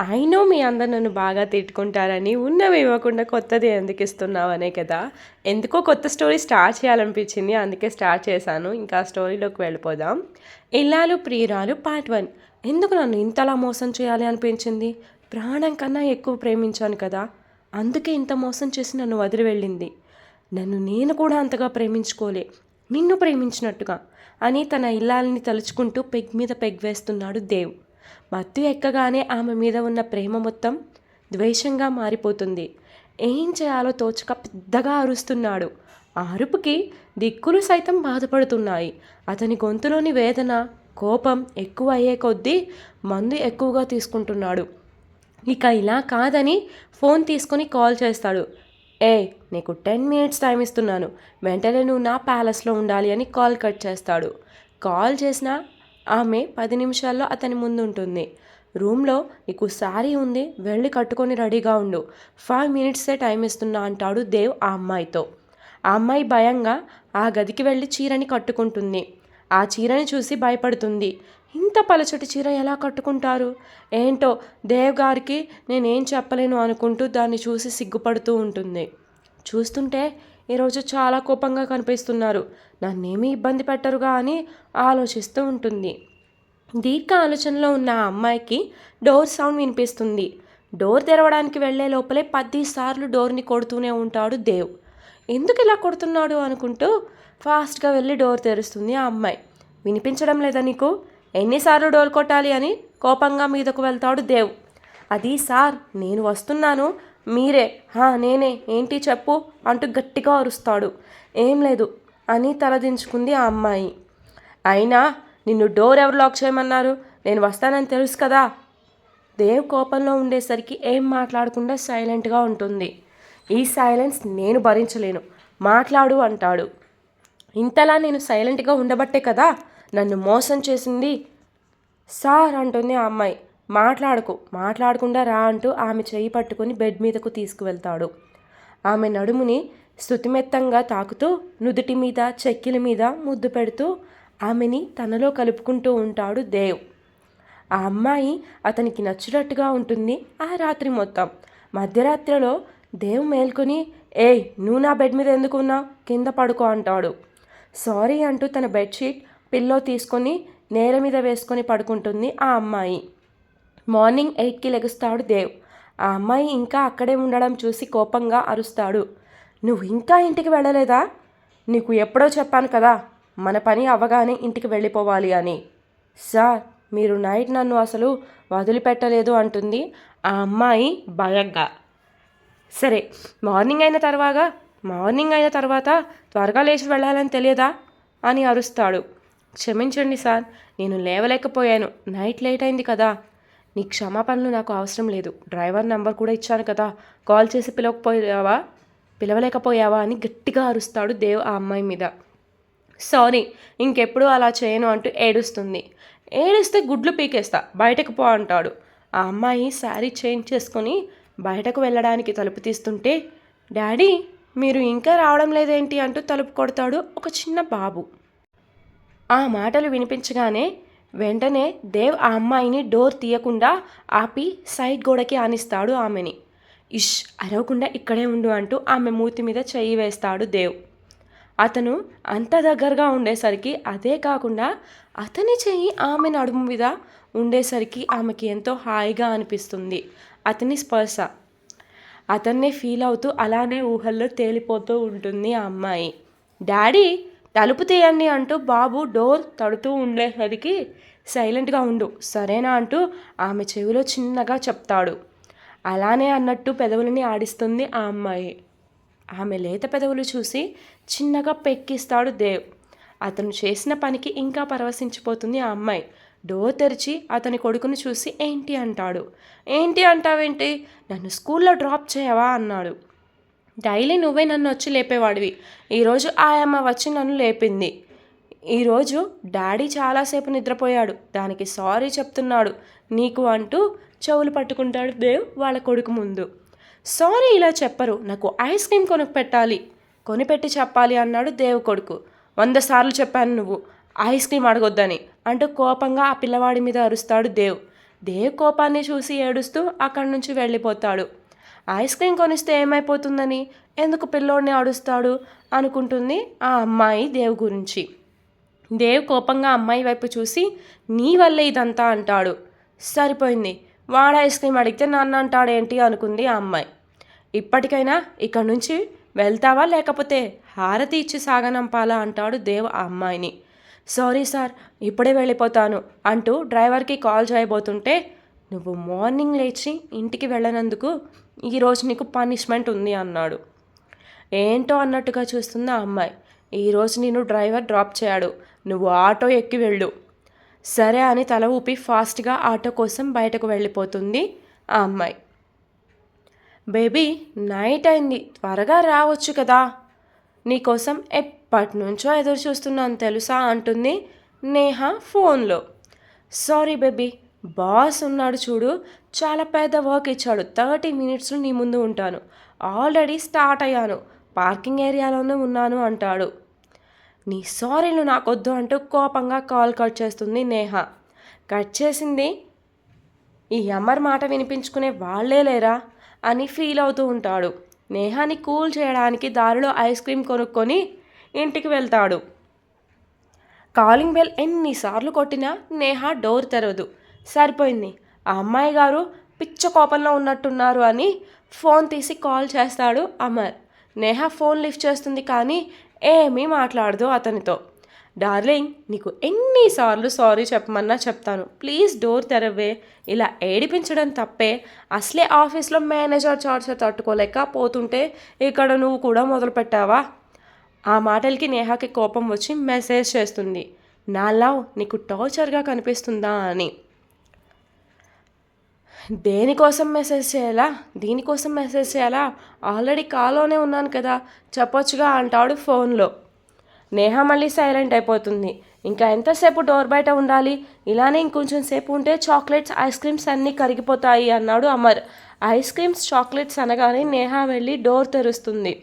అయినో మీ అందరు నన్ను బాగా తిట్టుకుంటారని ఉన్నవి ఇవ్వకుండా కొత్తది ఎందుకు ఇస్తున్నావనే కదా. ఎందుకో కొత్త స్టోరీ స్టార్ట్ చేయాలనిపించింది అందుకే స్టార్ట్ చేశాను. ఇంకా స్టోరీలోకి వెళ్ళిపోదాం. ఇల్లాలు ప్రియురాలు పార్ట్ వన్. ఎందుకు నన్ను ఇంతలా మోసం చేయాలి అనిపించింది? ప్రాణం కన్నా ఎక్కువ ప్రేమించాను కదా. అందుకే ఇంత మోసం చేసి నన్ను వదిలి వెళ్ళింది. నన్ను నేను కూడా అంతగా ప్రేమించుకోలే. నిన్ను ప్రేమించినట్టుగా. అని తన ఇల్లాలని తలుచుకుంటూ పెగ్ మీద పెగ్ వేస్తున్నాడు దేవ్. మత్తు ఎక్కగానే ఆమె మీద ఉన్న ప్రేమ మొత్తం ద్వేషంగా మారిపోతుంది. ఏం చేయాలో తోచక పెద్దగా అరుస్తున్నాడు. ఆ అరుపుకి దిక్కులు సైతం బాధపడుతున్నాయి. అతని గొంతులోని వేదన కోపం ఎక్కువ అయ్యే కొద్దీ మందు ఎక్కువగా తీసుకుంటున్నాడు. ఇక ఇలా కాదని ఫోన్ తీసుకొని కాల్ చేస్తాడు. ఏ నీకు టెన్ మినిట్స్ టైం ఇస్తున్నాను. వెంటనే నువ్వు నా ప్యాలెస్లో ఉండాలి అని కాల్ కట్ చేస్తాడు. కాల్ చేసినా ఆమె పది నిమిషాల్లో అతని ముందు ఉంటుంది రూమ్లో నీకు శారీ ఉంది వెళ్ళి కట్టుకొని రెడీగా ఉండు. ఫైవ్ మినిట్సే టైం ఇస్తున్నా అంటాడు దేవ్ ఆ అమ్మాయితో. ఆ అమ్మాయి భయంగా ఆ గదికి వెళ్ళి చీరని కట్టుకుంటుంది. ఆ చీరని చూసి భయపడుతుంది. ఇంత పలచటి చీర ఎలా కట్టుకుంటారు? ఏంటో దేవ్ గారికి నేనేం చెప్పలేను అనుకుంటూ దాన్ని చూసి సిగ్గుపడుతూ ఉంటుంది. చూస్తుంటే ఈరోజు చాలా కోపంగా కనిపిస్తున్నారు. నన్నేమీ ఇబ్బంది పెట్టరుగా అని ఆలోచిస్తూ ఉంటుంది. దీర్ఘ ఆలోచనలో ఉన్న ఆ అమ్మాయికి డోర్ సౌండ్ వినిపిస్తుంది. డోర్ తెరవడానికి వెళ్ళే లోపలే పదిసార్లు డోర్ని కొడుతూనే ఉంటాడు దేవ్. ఎందుకు ఇలా కొడుతున్నాడు అనుకుంటూ ఫాస్ట్గా వెళ్ళి డోర్ తెరుస్తుంది ఆ అమ్మాయి. వినిపించడం లేదా నీకు? ఎన్నిసార్లు డోర్ కొట్టాలి అని కోపంగా మీదకు వెళ్తాడు దేవ్. అది సార్ నేను వస్తున్నాను. మీరే హా నేనే ఏంటి చెప్పు అంటూ గట్టిగా అరుస్తాడు. ఏం లేదు అని తలదించుకుంది ఆ అమ్మాయి. అయినా నిన్ను డోర్ ఎవరు లాక్ చేయమన్నారు? నేను వస్తానని తెలుసు కదా? దేవ్ కోపంలో ఉండేసరికి ఏం మాట్లాడకుండా సైలెంట్గా ఉంటుంది. ఈ సైలెన్స్ నేను భరించలేను. మాట్లాడు అంటాడు. ఇంతలా నేను సైలెంట్గా ఉండబట్టే కదా నన్ను మోసం చేసింది? సార్ అంటుంది ఆ అమ్మాయి. మాట్లాడుకో మాట్లాడకుండా రా అంటూ ఆమె చేయి పట్టుకొని బెడ్ మీదకు తీసుకువెళ్తాడు. ఆమె నడుముని స్థుతిమెత్తంగా తాకుతూ నుదుటి మీద చెక్కిల మీద ముద్దు పెడుతూ ఆమెని తనలో కలుపుకుంటూ ఉంటాడు దేవ్. ఆ అమ్మాయి అతనికి నచ్చినట్టుగా ఉంటుంది ఆ రాత్రి మొత్తం. మధ్యరాత్రిలో దేవ్ మేల్కొని ఏయ్ నువ్వు నా బెడ్ మీద ఎందుకు కింద పడుకో అంటాడు. సారీ అంటూ తన బెడ్షీట్ పిల్లో తీసుకొని నేల మీద వేసుకొని పడుకుంటుంది ఆ అమ్మాయి. మార్నింగ్ ఎయిట్కి లెగుస్తాడు దేవ్. ఆ అమ్మాయి ఇంకా అక్కడే ఉండడం చూసి కోపంగా అరుస్తాడు. నువ్వు ఇంకా ఇంటికి వెళ్ళలేదా? నీకు ఎప్పుడో చెప్పాను కదా మన పని అవ్వగానే ఇంటికి వెళ్ళిపోవాలి అని. సార్ మీరు నైట్ నన్ను అసలు వదిలిపెట్టలేదు అంటుంది ఆ అమ్మాయి భయంగా. సరే మార్నింగ్ అయిన తర్వాత మార్నింగ్ అయిన తర్వాత త్వరగా లేచి వెళ్ళాలని తెలియదా? అని అరుస్తాడు. క్షమించండి సార్ నేను లేవలేకపోయాను. నైట్ లేట్ అయింది కదా నీ క్షమాపణలు నాకు అవసరం లేదు. డ్రైవర్ నంబర్ కూడా ఇచ్చాను కదా. కాల్ చేసి పిలవకపోయావా? పిలవలేకపోయావా అని గట్టిగా అరుస్తాడు దేవ్ ఆ అమ్మాయి మీద. సారీ ఇంకెప్పుడు అలా చేయను అంటూ ఏడుస్తుంది. ఏడిస్తే గుడ్లు పీకేస్తా బయటకు పో అంటాడు. ఆ అమ్మాయి శారీ చేంజ్ చేసుకొని బయటకు వెళ్ళడానికి తలుపు తీస్తుంటే డాడీ మీరు ఇంకా రావడం లేదేంటి? అంటూ తలుపు కొడతాడు ఒక చిన్న బాబు. ఆ మాటలు వినిపించగానే వెంటనే దేవ్ ఆ అమ్మాయిని డోర్ తీయకుండా ఆపి సైడ్ గోడకి ఆనిస్తాడు ఆమెని. ఇష్ అరవకుండా ఇక్కడే ఉండు అంటూ ఆమె మూతి మీద చెయ్యి వేస్తాడు దేవ్. అతను అంత దగ్గరగా ఉండేసరికి అదే కాకుండా అతని చెయ్యి ఆమె నడుము మీద ఉండేసరికి ఆమెకి ఎంతో హాయిగా అనిపిస్తుంది అతని స్పర్శ. అతన్నే ఫీల్ అవుతూ అలానే ఊహల్లో తేలిపోతూ ఉంటుంది ఆ అమ్మాయి. డాడీ తలుపు తీయండి అంటూ బాబు డోర్ తడుతూ ఉండేసరికి సైలెంట్గా ఉండు సరేనా అంటూ ఆమె చెవిలో చిన్నగా చెప్తాడు. అలానే అన్నట్టు పెదవులని ఆడిస్తుంది ఆ అమ్మాయి. ఆమె లేత పెదవులు చూసి చిన్నగా పెక్కిస్తాడు దేవ్. అతను చేసిన పనికి ఇంకా పరవశించిపోతుంది ఆ అమ్మాయి. డోర్ తెరిచి అతని కొడుకును చూసి ఏంటి అంటాడు. ఏంటి అంటావేంటి? నన్ను స్కూల్లో డ్రాప్ చేయవా అన్నాడు. డైలీ నువ్వే నన్ను వచ్చి లేపేవాడివి. ఈరోజు ఆయమ్మ వచ్చి నన్ను లేపింది. ఈరోజు డాడీ చాలాసేపు నిద్రపోయాడు. దానికి సారీ చెప్తున్నాడు. నీకు అంటూ చెవులు పట్టుకుంటాడు దేవ్ వాళ్ళ కొడుకు ముందు. సారీ ఇలా చెప్పరు. నాకు ఐస్ క్రీమ్ కొనుక్కు పెట్టాలి కొనిపెట్టి చెప్పాలి అన్నాడు దేవ్ కొడుకు. వంద సార్లు చెప్పాను నువ్వు. ఐస్ క్రీమ్ అడగొద్దని అంటూ కోపంగా ఆ పిల్లవాడి మీద అరుస్తాడు దేవ్. దేవ్ కోపాన్ని చూసి ఏడుస్తూ అక్కడి నుంచి వెళ్ళిపోతాడు. ఐస్ క్రీమ్ కొనిస్తే ఏమైపోతుందని? ఎందుకు పిల్లోడిని అడుస్తాడు అనుకుంటుంది ఆ అమ్మాయి దేవ్ గురించి. దేవ్ కోపంగా అమ్మాయి వైపు చూసి నీ వల్లే ఇదంతా అంటాడు. సరిపోయింది. వాడు ఐస్ క్రీమ్ అడిగితే నన్ను అంటాడేంటి? అనుకుంది ఆ అమ్మాయి. ఇప్పటికైనా ఇక్కడి నుంచి వెళ్తావా? లేకపోతే హారతి ఇచ్చి సాగనంపాలా? అంటాడు దేవ్ ఆ అమ్మాయిని. సారీ సార్ ఇప్పుడే వెళ్ళిపోతాను అంటూ డ్రైవర్కి కాల్ చేయబోతుంటే నువ్వు మార్నింగ్ లేచి ఇంటికి వెళ్ళనందుకు ఈరోజు నీకు పనిష్మెంట్ ఉంది అన్నాడు. ఏంటో అన్నట్టుగా చూస్తుంది ఆ అమ్మాయి. ఈరోజు నేను డ్రైవర్ డ్రాప్ చేయాడు. నువ్వు ఆటో ఎక్కి వెళ్ళు. సరే అని తల ఊపి ఫాస్ట్గా ఆటో కోసం బయటకు వెళ్ళిపోతుంది ఆ అమ్మాయి. బేబీ నైట్ అయింది. త్వరగా రావచ్చు కదా. నీకోసం ఎప్పటి నుంచో ఎదురు చూస్తున్నాను తెలుసా? అంటుంది నేహ ఫోన్లో. సారీ బేబీ బాస్ ఉన్నాడు చూడు. చాలా పెద్ద వర్క్ ఇచ్చాడు. థర్టీ మినిట్స్లో నీ ముందు ఉంటాను. ఆల్రెడీ స్టార్ట్ అయ్యాను. పార్కింగ్ ఏరియాలోనే ఉన్నాను అంటాడు. నీ సారీలు నాకొద్దు అంటూ కోపంగా కాల్ కట్ చేస్తుంది నేహ. కట్ చేసింది ఈ అమ్మర్ మాట వినిపించుకునే వాళ్ళే లేరా అని ఫీల్ అవుతూ ఉంటాడు. నేహాని కూల్ చేయడానికి దారిలో ఐస్ క్రీమ్ కొనుక్కొని ఇంటికి వెళ్తాడు. కాలింగ్ బెల్ ఎన్నిసార్లు కొట్టినా నేహ డోర్ తెరవదు. సరిపోయింది. ఆ అమ్మాయి గారు పిచ్చ కోపంలో ఉన్నట్టున్నారు అని ఫోన్ తీసి కాల్ చేస్తాడు అమర్. నేహ ఫోన్ లిఫ్ట్ చేస్తుంది కానీ ఏమీ మాట్లాడదు అతనితో. డార్లింగ్ నీకు ఎన్నిసార్లు సారీ చెప్పమన్నా చెప్తాను. ప్లీజ్ డోర్ తెరవే. ఇలా ఏడిపించడం తప్పే. అసలే ఆఫీస్లో మేనేజర్ చార్జర్ తట్టుకోలేక పోతుంటే ఇక్కడ నువ్వు కూడా మొదలు పెట్టావా ఆ మాటలకి నేహాకి కోపం వచ్చి మెసేజ్ చేస్తుంది. నా లవ్ నీకు టార్చర్గా కనిపిస్తుందా అని. దేనికోసం మెసేజ్ చేయాలా? దీనికోసం మెసేజ్ చేయాలా? ఆల్రెడీ కాలోనే ఉన్నాను కదా. చెప్పొచ్చుగా అంటాడు ఫోన్లో నేహ మళ్ళీ సైలెంట్ అయిపోతుంది. ఇంకా ఎంతసేపు డోర్ బయట ఉండాలి? ఇలానే ఇంకొంచెం సేపు ఉంటే చాక్లెట్స్ ఐస్ క్రీమ్స్ అన్నీ కరిగిపోతాయి అన్నాడు అమర్. ఐస్ క్రీమ్స్ చాక్లెట్స్ అనగానే నేహ వెళ్ళి డోర్ తెరుస్తుంది.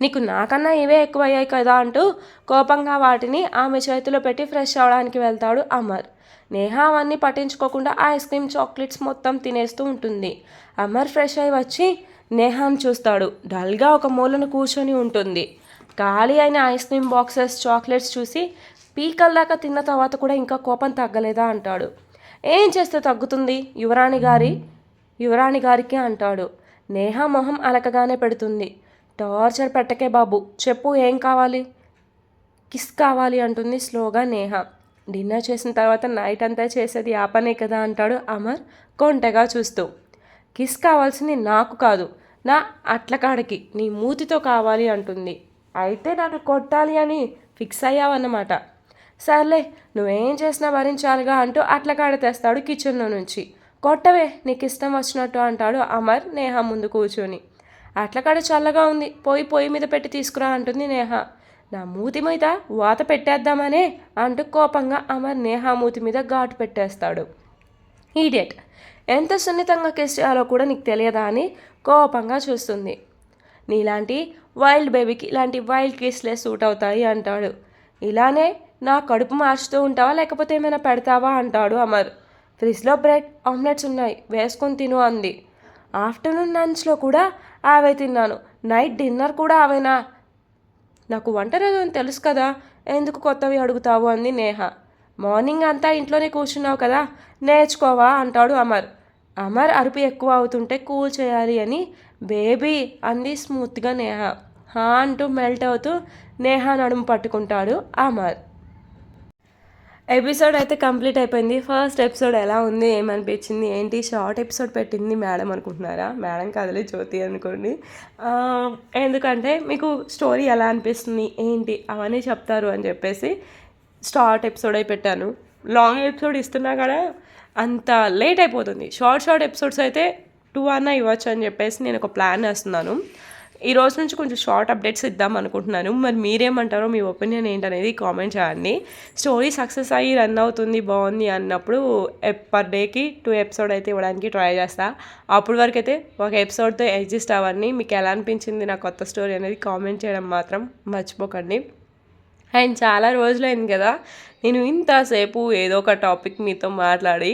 నీకు నాకన్నా ఇవే ఎక్కువయ్యాయి కదా అంటూ కోపంగా వాటిని ఆమె చేతిలో పెట్టి ఫ్రెష్ అవడానికి వెళ్తాడు అమర్. నేహ అవన్నీ పట్టించుకోకుండా ఐస్ క్రీమ్ చాక్లెట్స్ మొత్తం తినేస్తూ ఉంటుంది. అమర్ ఫ్రెష్ అయి వచ్చి నేహాన్ని చూస్తాడు. డల్గా ఒక మూలను కూర్చొని ఉంటుంది. ఖాళీ అయిన ఐస్ క్రీమ్ బాక్సెస్ చాక్లెట్స్ చూసి పీకల్ దాకా తిన్న తర్వాత కూడా ఇంకా కోపం తగ్గలేదా అంటాడు. ఏం చేస్తే తగ్గుతుంది? యువరాణి గారి యువరాణి గారికి అంటాడు. నేహ మొహం అలకగానే పెడుతుంది. టార్చర్ పెట్టకే బాబు. చెప్పు ఏం కావాలి? కిస్ కావాలి అంటుంది స్లోగా నేహ. డిన్నర్ చేసిన తర్వాత నైట్ అంతా చేసేది ఆ పనే కదా అంటాడు అమర్ కొంటెగా చూస్తూ. కిస్ కావాల్సింది నాకు కాదు నా అట్లకాడకి నీ మూతితో కావాలి అంటుంది. అయితే నన్ను కొట్టాలి అని ఫిక్స్ అయ్యావన్నమాట. సర్లే నువ్వేం చేసినా భరించాలిగా అంటూ అట్లకాడ తెస్తాడు కిచెన్లో నుంచి. కొట్టవే నీకు ఇష్టం వచ్చినట్టు అంటాడు అమర్ నేహ ముందు కూర్చొని. అట్లకాడ చల్లగా ఉంది పోయి పొయ్యి మీద పెట్టి తీసుకురా అంటుంది నేహ. నా మూతి మీద వాత పెట్టేద్దామనే అంటూ కోపంగా అమర్ నేహా మూతి మీద ఘాటు పెట్టేస్తాడు. ఈడియట్ ఎంత సున్నితంగా కిస్ చేయాలో కూడా నీకు తెలియదా అని కోపంగా చూస్తుంది. నీలాంటి వైల్డ్ బేబీకి ఇలాంటి వైల్డ్ కిస్లే సూట్ అవుతాయి అంటాడు. ఇలానే నా కడుపు మార్చుతూ ఉంటావా లేకపోతే ఏమైనా పెడతావా అంటాడు అమర్. ఫ్రిడ్జ్లో బ్రెడ్ ఆమ్లెట్స్ ఉన్నాయి వేసుకొని తిను అంది. ఆఫ్టర్నూన్ లంచ్లో కూడా అవే తిన్నాను. నైట్ డిన్నర్ కూడా ఆవేనా నాకు వంట అని తెలుసు కదా ఎందుకు కొత్తవి అడుగుతావు? అంది నేహ. మార్నింగ్ అంతా ఇంట్లోనే కూర్చున్నావు కదా నేర్చుకోవా? అంటాడు అమర్. అమర్ అరుపు ఎక్కువ అవుతుంటే కూల్ చేయాలి అని బేబీ అంది స్మూత్గా నేహ. హా అంటూ మెల్ట్ అవుతూ నేహ నడుము పట్టుకుంటాడు అమర్. ఎపిసోడ్ అయితే కంప్లీట్ అయిపోయింది. ఫస్ట్ ఎపిసోడ్ ఎలా ఉంది ఏమనిపించింది ఏంటి? షార్ట్ ఎపిసోడ్ పెట్టింది మేడం అనుకుంటున్నారా? మేడం కదలే జ్యోతి అనుకోండి. ఎందుకంటే మీకు స్టోరీ ఎలా అనిపిస్తుంది ఏంటి? అవన్నీ చెప్తారు అని చెప్పేసి షార్ట్ ఎపిసోడ్ అయి పెట్టాను. లాంగ్ ఎపిసోడ్ ఇస్తున్నా కూడా అంత లేట్ అయిపోతుంది. షార్ట్ షార్ట్ ఎపిసోడ్స్ అయితే టూ అన్న ఇవ్వచ్చు అని చెప్పేసి నేను ఒక ప్లాన్ వేస్తున్నాను. ఈ రోజు నుంచి కొంచెం షార్ట్ అప్డేట్స్ ఇద్దాం అనుకుంటున్నాను. మరి మీరేమంటారో మీ ఒపీనియన్ ఏంటనేది కామెంట్ చేయండి. స్టోరీ సక్సెస్ అయ్యి రన్ అవుతుంది బాగుంది అన్నప్పుడు పర్ డేకి టూ ఎపిసోడ్ అయితే ఇవ్వడానికి ట్రై చేస్తా. అప్పటి వరకు అయితే ఒక ఎపిసోడ్తో అడ్జస్ట్ అవ్వండి. మీకు ఎలా అనిపించింది నా కొత్త స్టోరీ అనేది కామెంట్ చేయడం మాత్రం మర్చిపోకండి. అండ్ చాలా రోజులైంది కదా నేను ఇంతసేపు ఏదో ఒక టాపిక్ మీతో మాట్లాడి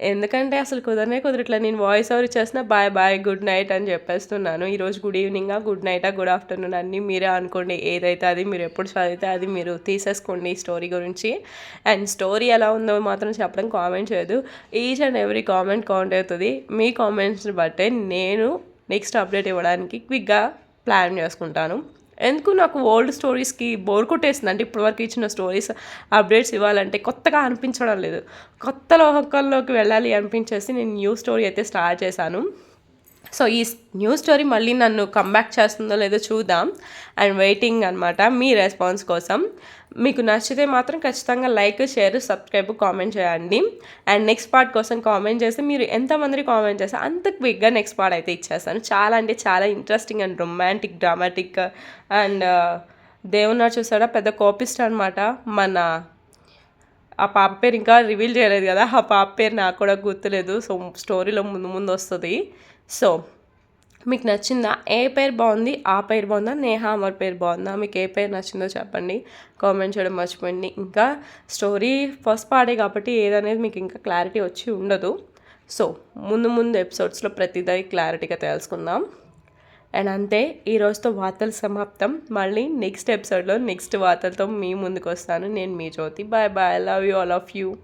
ఎందుకంటే అసలు కుదరనే కుదరట్లే నేను వాయిస్ ఓవర్ ఇచ్చేసిన బాయ్ బాయ్ గుడ్ నైట్ అని చెప్పేస్తున్నాను. ఈరోజు గుడ్ ఈవినింగా గుడ్ నైటా గుడ్ ఆఫ్టర్నూన్ అన్నీ మీరే అనుకోండి. ఏదైతే అది మీరు ఎప్పుడు చదివితే అది మీరు తీసేసుకోండి ఈ స్టోరీ గురించి. అండ్ స్టోరీ ఎలా ఉందో మాత్రం చెప్పడం కామెంట్ చేయదు each and every comment count అవుతుంది. మీ కామెంట్స్ని బట్టే నేను నెక్స్ట్ అప్డేట్ ఇవ్వడానికి క్విక్గా ప్లాన్ చేసుకుంటాను. ఎందుకు నాకు ఓల్డ్ స్టోరీస్కి బోర్ కొట్టేసింది? అంటే ఇప్పటివరకు ఇచ్చిన స్టోరీస్ అప్డేట్స్ ఇవ్వాలంటే కొత్తగా అనిపించడం లేదు. కొత్త లోకంలోకి వెళ్ళాలి అనిపించేసి నేను న్యూ స్టోరీ అయితే స్టార్ట్ చేశాను. సో ఈ న్యూ స్టోరీ మళ్ళీ నన్ను కంబ్యాక్ చేస్తుందో లేదో చూద్దాం. అండ్ వెయిటింగ్ అనమాట మీ రెస్పాన్స్ కోసం. మీకు నచ్చితే మాత్రం ఖచ్చితంగా లైక్ షేర్ సబ్స్క్రైబ్ కామెంట్ చేయండి. అండ్ నెక్స్ట్ పార్ట్ కోసం కామెంట్ చేస్తే మీరు ఎంతమంది కామెంట్ చేస్తే అంత క్విక్గా నెక్స్ట్ పార్ట్ అయితే ఇచ్చేస్తాను. చాలా అంటే చాలా interesting and romantic dramatic and దేవున్నారు చూసాడా? పెద్ద కోపిస్ట్ అనమాట మన ఆ పాప పేరు ఇంకా రివీల్ చేయలేదు కదా. ఆ పాప పేరు నాకు కూడా గుర్తులేదు. సో స్టోరీలో ముందు ముందు వస్తుంది. సో మీకు నచ్చిందా? ఏ పేరు బాగుంది? ఆ పేరు బాగుందా? నేహా అమర్ పేరు బాగుందా? మీకు ఏ పేరు నచ్చిందో చెప్పండి. కామెంట్ చేయడం మర్చిపోయింది ఇంకా స్టోరీ ఫస్ట్ పాడే కాబట్టి ఏదనేది మీకు ఇంకా క్లారిటీ వచ్చి ఉండదు. సో ముందు ముందు ఎపిసోడ్స్లో ప్రతిదీ క్లారిటీగా తెలుసుకుందాం. అండ్ అంతే ఈరోజుతో వార్తలు సమాప్తం. మళ్ళీ నెక్స్ట్ ఎపిసోడ్లో నెక్స్ట్ వార్తలతో మీ ముందుకు వస్తాను నేను మీ Jyothi. Bye bye. Love you all of you